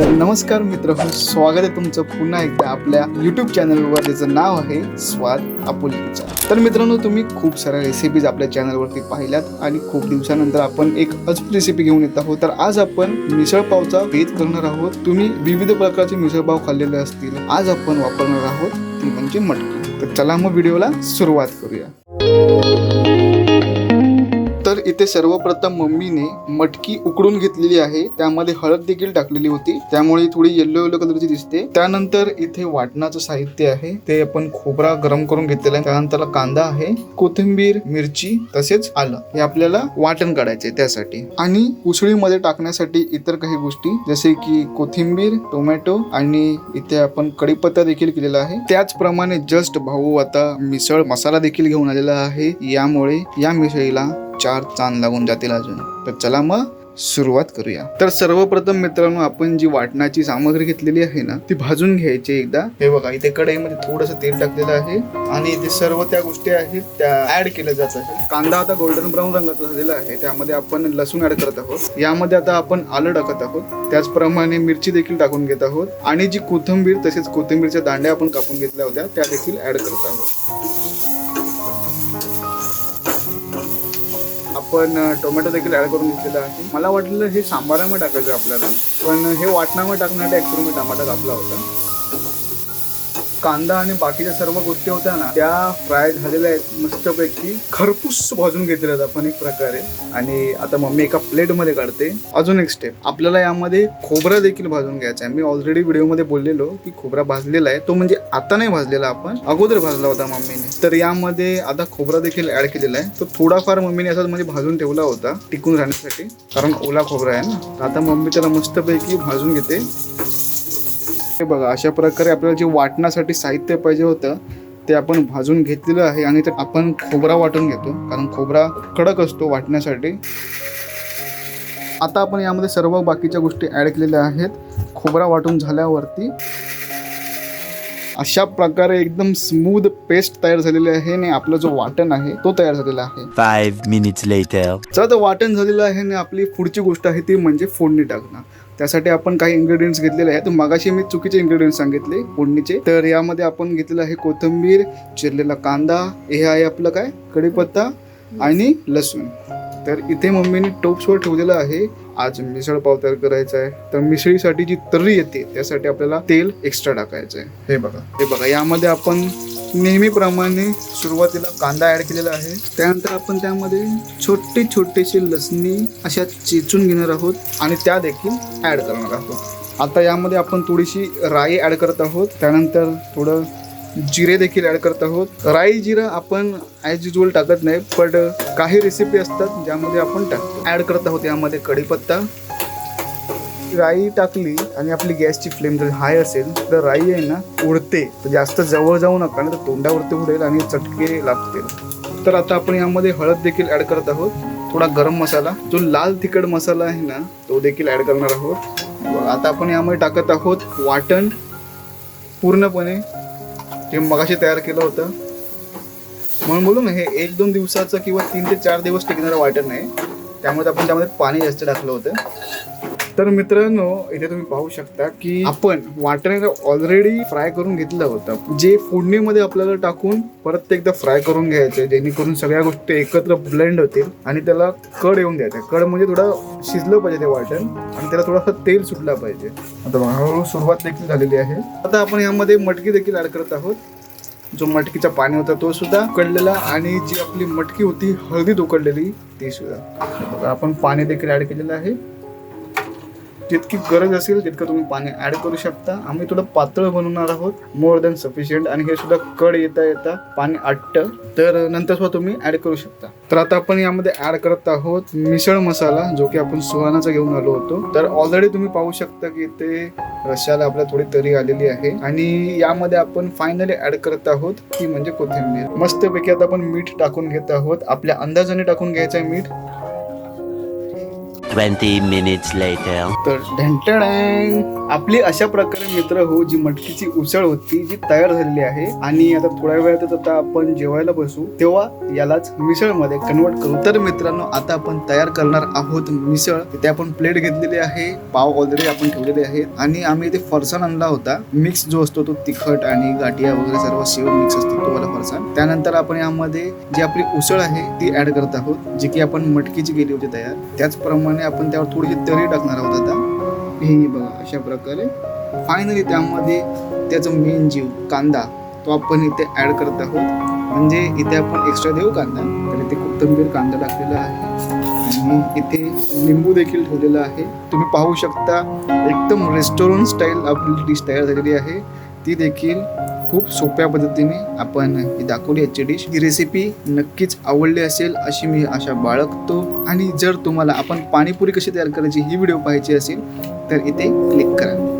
तर नमस्कार मित्र स्वागत आहे तुमचं पुन्हा एकदा आपल्या युट्यूब चॅनलवर ज्याचं नाव आहे स्वाद आपुलकीचा. तर मित्रांनो तुम्ही खूप साऱ्या रेसिपीज आपल्या चॅनलवरती पाहिल्यात आणि खूप दिवसानंतर आपण एक अजून रेसिपी घेऊन येत आहोत. तर आज आपण मिसळपावचा भेद करणार आहोत. तुम्ही विविध प्रकारचे मिसळपाव खाल्लेले असतील. आज आपण वापरणार आहोत ती म्हणजे मटकी. तर चला मग व्हिडिओला सुरुवात करूया. इथे सर्वप्रथम मम्मीने मटकी उकडून घेतलेली आहे. त्यामध्ये हळद देखील टाकलेली होती. त्यामुळे थोडी येल्लो येल्लो कलरची दिसते. त्यानंतर इथे वाटणाचं साहित्य आहे. ते आपण खोबरा गरम करून घेतलेलं आहे. त्यानंतर कांदा आहे. कोथिंबीर मिरची तसेच आलं. हे आपल्याला वाटण काढायचे त्यासाठी. आणि उसळीमध्ये टाकण्यासाठी इतर काही गोष्टी जसे की कोथिंबीर टोमॅटो आणि इथे आपण कढीपत्ता देखील केलेला आहे. त्याचप्रमाणे जस्ट भाऊ आता मिसळ मसाला देखील घेऊन आलेला आहे. यामुळे या मिसळीला चार चांद लागून जातील अजून. तर चला मग सुरुवात करूया. तर सर्वप्रथम मित्रांनो आपण जी वाटणाची सामग्री घेतलेली आहे ना ती भाजून घ्यायची एकदा. हे बघा इथे कढईमध्ये थोडंसं तेल टाकलेलं आहे आणि इथे सर्व त्या गोष्टी आहेत त्या ऍड केल्या जात आहेत. कांदा आता गोल्डन ब्राऊन रंगाचा झालेला आहे त्यामध्ये आपण लसूण ऍड करत आहोत. यामध्ये आता आपण आलं टाकत आहोत. त्याचप्रमाणे मिरची देखील टाकून घेत आहोत. आणि जी कोथिंबीर तसेच कोथिंबीरच्या दांड्या आपण कापून घेतल्या होत्या त्या देखील ऍड करत आहोत. आपण टोमॅटो देखील ऍड करून घेतलेला आहे. मला वाटलेलं हे सांबारामध्ये टाकायचं आपल्याला पण हे वाटणामध्ये टाकण्यासाठी ॲक्च्युली मी टमाटा कापला होता. कांदा आणि बाकीच्या सर्व गोष्टी होत्या ना त्या फ्राय झालेल्या आहेत मस्तपैकी. खरपूस भाजून घेतलेल्या आहेत आपण एक प्रकारे. आणि आता मम्मी एका प्लेटमध्ये काढते. अजून एक स्टेप आपल्याला यामध्ये खोबरा देखील भाजून घ्यायचा आहे. मी ऑलरेडी व्हिडिओमध्ये बोललेलो की खोबरा भाजलेला आहे. तो म्हणजे आता नाही भाजलेला आपण अगोदर भाजला होता मम्मीने. तर यामध्ये आता खोबरा देखील ऍड केलेला आहे. तो थोडाफार मम्मीने असं म्हणजे भाजून ठेवला होता टिकून राहण्यासाठी. कारण ओला खोबरा आहे ना. आता मम्मी त्याला मस्तपैकी भाजून घेते. हे बघा अशा प्रकारे आपल्याला जे वाटण्यासाठी साहित्य पाहिजे होतं ते आपण भाजून घेतलेलं आहे आणि ते आपण खोबरा वाटून घेतो. कारण खोबरा कडक असतो वाटण्यासाठी. आता आपण यामध्ये सर्व बाकीच्या गोष्टी ॲड केलेल्या आहेत. खोबरा वाटून झाल्यावरती अशा प्रकारे एकदम स्मूथ पेस्ट तयार झालेली आहे आणि आपला जो वाटण आहे तो तयार झालेला आहे. Minutes later. चला तर वाटण झालेलं आहे आणि आपली पुढची गोष्ट आहे ती म्हणजे फोडणी टाकणं. त्यासाठी आपण काही इन्ग्रेडियंट्स घेतलेले आहेत. मगाशी मी चुकीचे इन्ग्रेडियंट्स सांगितले फोडणीचे. तर यामध्ये आपण घेतलेलं आहे कोथिंबीर चिरलेला कांदा हे आहे आपलं काय? कढीपत्ता आणि लसूण. तर इथे मम्मीने टोप्सवर ठेवलेलं आहे. आज मिसळ पाव तयार करायचा आहे. तर मिसळीसाठी जी तर्री येते त्यासाठी आपल्याला तेल एक्स्ट्रा टाकायचं आहे. हे बघा. हे बघा यामध्ये आपण नेहमीप्रमाणे सुरुवातीला कांदा ऍड केलेला आहे. त्यानंतर आपण त्यामध्ये छोटे छोटेसे लसणी अशा चेचून घेणार आहोत आणि त्या देखील ऍड करणार आहोत. आता यामध्ये आपण थोडीशी राई ऍड करत आहोत. त्यानंतर थोडं जिरे देखील ऍड करत आहोत. राई जिरं आपण ॲज युजल टाकत नाही पण काही रेसिपी असतात ज्यामध्ये आपण टाक ॲड करत आहोत यामध्ये कढीपत्ता राई टाकली आणि आपली गॅसची फ्लेम जर हाय असेल तर राई आहे ना उडते. जास्त जवळ जाऊ नका ना तर तोंडावरती उडेल आणि चटके लागतील. तर आता आपण यामध्ये हळद देखील ऍड करत आहोत. थोडा गरम मसाला. जो लाल तिखट मसाला आहे ना तो देखील ऍड करणार आहोत. आता आपण यामध्ये टाकत आहोत वाटण. पूर्णपणे जे मगाशी तयार केलं होतं. म्हणून बोलू ना हे एक दोन दिवसाचं किंवा तीन ते चार दिवस टिकणारं वाटण आहे. त्यामुळे आपण त्यामध्ये पाणी जास्त टाकलं होतं. तर मित्रांनो इथे तुम्ही पाहू शकता की आपण वाटण ऑलरेडी फ्राय करून घेतलं होतं. जे फोडणीमध्ये आपल्याला टाकून परत एकदा फ्राय करून घ्यायचं जेणेकरून सगळ्या गोष्टी एकत्र ब्लेंड होतील आणि त्याला कड येऊन द्यायचं कड म्हणजे थोडं शिजलं पाहिजे ते वाटण आणि त्याला थोडंसं तेल सुटलं पाहिजे. आता हळूहळू सुरुवात देखील झालेली आहे. आता आपण यामध्ये मटकी देखील ऍड करत आहोत. जो मटकीचा पाणी होता तो सुद्धा उकडलेला आणि जी आपली मटकी होती हळदीत उकडलेली ती सुद्धा. आपण पाणी देखील ऍड केलेलं आहे. जितकी गरज असेल तितकं तुम्ही पाणी ऍड करू शकता. आम्ही थोडं पातळ बनवणार आहोत मोर दॅन सफिशियंट आणि हे सुद्धा कड येता येता पाणी आटतं. तर नंतर सुद्धा तुम्ही ऍड करू शकता. तर आता आपण यामध्ये ऍड करत आहोत मिसळ मसाला जो की आपण सुहानाचा घेऊन आलो होतो. तर ऑलरेडी तुम्ही पाहू शकता की ते रश्याला आपल्या थोडी तरी आलेली आहे. आणि यामध्ये आपण फायनली ऍड करत आहोत ती म्हणजे कोथिंबीर. मस्तपैकी आता आपण मीठ टाकून घेत आहोत. आपल्या अंदाजाने टाकून घ्यायचं आहे मीठ. ट्वेंटी मिनिट्स लेटर तर ढंटण आपली अशा प्रकारे मित्र हो जी मटकीची उसळ होती जी तयार झालेली आहे. आणि आता थोड्या वेळातच आता आपण जेवायला बसू. तेव्हा यालाच मिसळमध्ये कन्वर्ट करू. तर मित्रांनो आता आपण तयार करणार आहोत मिसळ. तिथे आपण प्लेट घेतलेली आहे. पाव ऑलरेडी आपण ठेवलेले आहे आणि आम्ही इथे फरसाण आणला होता. मिक्स जो असतो तो तिखट आणि गाठिया वगैरे सर्व शिव मिक्स असतो तो वाला फरसाण. त्यानंतर आपण यामध्ये जी आपली उसळ आहे ती ऍड करत आहोत. जी की आपण मटकीची केली होती तयार. त्याचप्रमाणे आणि आपण त्यावर थोडीशी तरी टाकणार आहोत आता. हे बघा अशा प्रकारे. फायनली त्यामध्ये त्याचा मेन जीव कांदा तो आपण इथे ॲड करत आहोत. म्हणजे इथे आपण एक्स्ट्रा देऊ कांदा. तर इथे कोथिंबीर कांदा टाकलेला आहे. आणि इथे लिंबू देखील ठेवलेला आहे. तुम्ही पाहू शकता एकदम रेस्टॉरंट स्टाईल आपली डिश तयार झालेली आहे. ती देखील खूप सोप्या पद्धतीने आपण ही दाखवली आजची डिश ही रेसिपी नक्कीच आवडली असेल अशी मी आशा बाळगतो. आणि जर तुम्हाला आपण पाणीपुरी कशी तयार करायची ही व्हिडिओ पाहायची असेल तर इथे क्लिक करा.